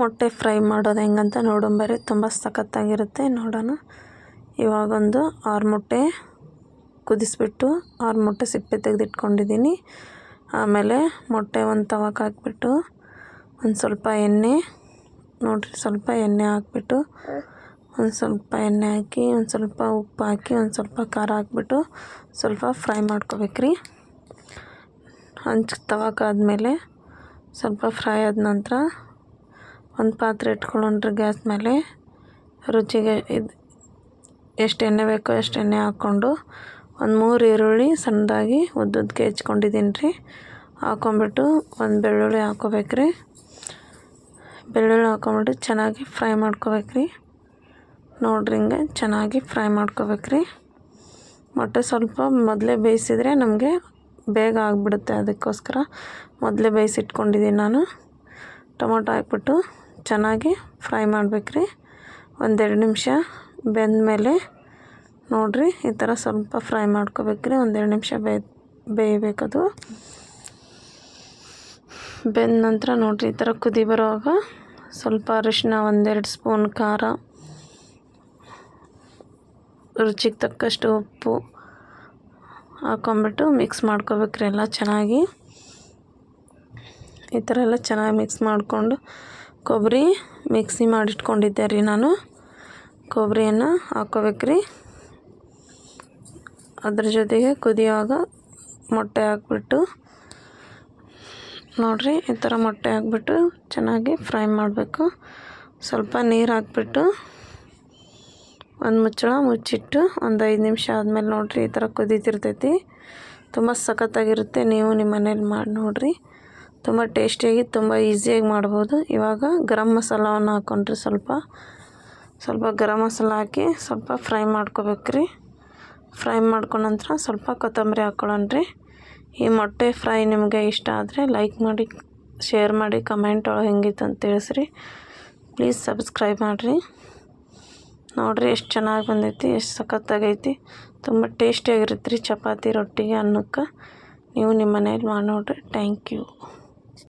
ಮೊಟ್ಟೆ ಫ್ರೈ ಮಾಡೋದು ಹೆಂಗಂತ ಬರ್ರಿ ತುಂಬ ಸಖತ್ತಾಗಿರುತ್ತೆ. ನೋಡೋಣ. ಇವಾಗೊಂದು ಆರು ಮೊಟ್ಟೆ ಕುದಿಸ್ಬಿಟ್ಟು ಆರು ಮೊಟ್ಟೆ ಸಿಪ್ಪೆ ತೆಗೆದಿಟ್ಕೊಂಡಿದ್ದೀನಿ. ಆಮೇಲೆ ಮೊಟ್ಟೆ ಒಂದು ತವಕ್ಕೆ ಹಾಕ್ಬಿಟ್ಟು ಒಂದು ಸ್ವಲ್ಪ ಎಣ್ಣೆ, ನೋಡಿರಿ ಸ್ವಲ್ಪ ಎಣ್ಣೆ ಹಾಕ್ಬಿಟ್ಟು ಒಂದು ಸ್ವಲ್ಪ ಎಣ್ಣೆ ಹಾಕಿ, ಒಂದು ಸ್ವಲ್ಪ ಉಪ್ಪು ಹಾಕಿ, ಒಂದು ಸ್ವಲ್ಪ ಖಾರ ಹಾಕ್ಬಿಟ್ಟು ಸ್ವಲ್ಪ ಫ್ರೈ ಮಾಡ್ಕೋಬೇಕ್ರಿ. ಹಂಚ್ ತವಕಾದ್ಮೇಲೆ ಸ್ವಲ್ಪ ಫ್ರೈ ಆದ ನಂತರ ಒಂದು ಪಾತ್ರೆ ಇಟ್ಕೊಳ್ಳೋಣ್ರಿ ಗ್ಯಾಸ್ ಮೇಲೆ. ರುಚಿಗೆ ಇದು ಎಷ್ಟು ಎಣ್ಣೆ ಬೇಕೋ ಅಷ್ಟು ಎಣ್ಣೆ ಹಾಕ್ಕೊಂಡು ಒಂದು ಮೂರು ಈರುಳ್ಳಿ ಸಣ್ಣದಾಗಿ ಉದ್ದುದ್ದಕ್ಕೆ ಹೆಚ್ಕೊಂಡಿದ್ದೀನಿ ರೀ ಹಾಕ್ಕೊಂಬಿಟ್ಟು ಒಂದು ಬೆಳ್ಳುಳ್ಳಿ ಹಾಕ್ಕೋಬೇಕ್ರಿ ಬೆಳ್ಳುಳ್ಳಿ ಹಾಕ್ಕೊಂಬಿಟ್ಟು ಚೆನ್ನಾಗಿ ಫ್ರೈ ಮಾಡ್ಕೋಬೇಕ್ರಿ. ನೋಡ್ರಿ ಹಿಂಗೆ ಚೆನ್ನಾಗಿ ಫ್ರೈ ಮಾಡ್ಕೋಬೇಕ್ರಿ. ಮೊಟ್ಟೆ ಸ್ವಲ್ಪ ಮೊದಲೇ ಬೇಯಿಸಿದರೆ ನಮಗೆ ಬೇಗ ಆಗಿಬಿಡುತ್ತೆ ಅದಕ್ಕೋಸ್ಕರ ಮೊದಲೇ ಬೇಯಿಸಿಟ್ಕೊಂಡಿದ್ದೀನಿ ನಾನು. ಟೊಮೊಟೊ ಹಾಕ್ಬಿಟ್ಟು ಚೆನ್ನಾಗಿ ಫ್ರೈ ಮಾಡಬೇಕ್ರಿ. ಒಂದೆರಡು ನಿಮಿಷ ಬೆಂದಮೇಲೆ ನೋಡಿರಿ, ಈ ಥರ ಸ್ವಲ್ಪ ಫ್ರೈ ಮಾಡ್ಕೋಬೇಕ್ರಿ. ಒಂದೆರಡು ನಿಮಿಷ ಬೇಯ್ ಬೇಯಬೇಕದು. ಬೆಂದ ನಂತರ ನೋಡಿರಿ, ಈ ಥರ ಕುದಿ ಬರುವಾಗ ಸ್ವಲ್ಪ ಅರಿಶಿನ ಒಂದೆರಡು ಸ್ಪೂನ್ ಖಾರ, ರುಚಿಗೆ ತಕ್ಕಷ್ಟು ಉಪ್ಪು ಹಾಕ್ಕೊಂಬಿಟ್ಟು ಮಿಕ್ಸ್ ಮಾಡ್ಕೋಬೇಕ್ರಿ ಎಲ್ಲ ಚೆನ್ನಾಗಿ. ಈ ಥರ ಎಲ್ಲ ಚೆನ್ನಾಗಿ ಮಿಕ್ಸ್ ಮಾಡಿಕೊಂಡು ಕೊಬ್ಬರಿ ಮಿಕ್ಸಿ ಮಾಡಿಟ್ಕೊಂಡಿದ್ದೆ ರೀ ನಾನು. ಕೊಬ್ಬರಿಯನ್ನು ಹಾಕ್ಕೋಬೇಕ್ರಿ. ಅದ್ರ ಜೊತೆಗೆ ಕುದಿಯುವಾಗ ಮೊಟ್ಟೆ ಹಾಕ್ಬಿಟ್ಟು, ನೋಡಿರಿ ಈ ಥರ ಮೊಟ್ಟೆ ಹಾಕ್ಬಿಟ್ಟು ಚೆನ್ನಾಗಿ ಫ್ರೈ ಮಾಡಬೇಕು. ಸ್ವಲ್ಪ ನೀರು ಹಾಕ್ಬಿಟ್ಟು ಒಂದು ಮುಚ್ಚಳ ಮುಚ್ಚಿಟ್ಟು ಒಂದು ಐದು ನಿಮಿಷ ಆದಮೇಲೆ ನೋಡಿರಿ ಈ ಥರ ಕುದೀತಿರ್ತೈತಿ. ತುಂಬ ಸಖತ್ತಾಗಿರುತ್ತೆ ನೀವು ನಿಮ್ಮ ಮನೇಲಿ ಮಾಡಿ ನೋಡಿರಿ. ತುಂಬ ಟೇಸ್ಟಿಯಾಗಿ ತುಂಬ ಈಸಿಯಾಗಿ ಮಾಡ್ಬೋದು. ಇವಾಗ ಗರಂ ಮಸಾಲವನ್ನು ಹಾಕ್ಕೊಂಡ್ರಿ ಸ್ವಲ್ಪ ಸ್ವಲ್ಪ ಗರಂ ಮಸಾಲ ಹಾಕಿ ಸ್ವಲ್ಪ ಫ್ರೈ ಮಾಡ್ಕೋಬೇಕ್ರಿ. ಫ್ರೈ ಮಾಡ್ಕೊಂಡ ನಂತರ ಸ್ವಲ್ಪ ಕೊತ್ತಂಬರಿ ಹಾಕ್ಕೊಳ್ಳೋಣ್ರಿ ಈ ಮೊಟ್ಟೆ ಫ್ರೈ ನಿಮಗೆ ಇಷ್ಟ ಆದರೆ ಲೈಕ್ ಮಾಡಿ, ಶೇರ್ ಮಾಡಿ, ಕಮೆಂಟ್ ಒಳಗೆ ಹೆಂಗಿತ್ತು ಅಂತ ತಿಳಿಸ್ರಿ. ಪ್ಲೀಸ್ ಸಬ್ಸ್ಕ್ರೈಬ್ ಮಾಡಿರಿ. ನೋಡಿರಿ ಎಷ್ಟು ಚೆನ್ನಾಗಿ ಬಂದೈತಿ, ಎಷ್ಟು ಸಖತ್ತಾಗೈತಿ. ತುಂಬ ಟೇಸ್ಟಿಯಾಗಿರುತ್ತೆ ರೀ ಚಪಾತಿ, ರೊಟ್ಟಿಗೆ ಅನ್ನಕ್ಕೆ. ನೀವು ನಿಮ್ಮ ಮನೇಲಿ ಮಾಡಿ ನೋಡಿರಿ. Thank you.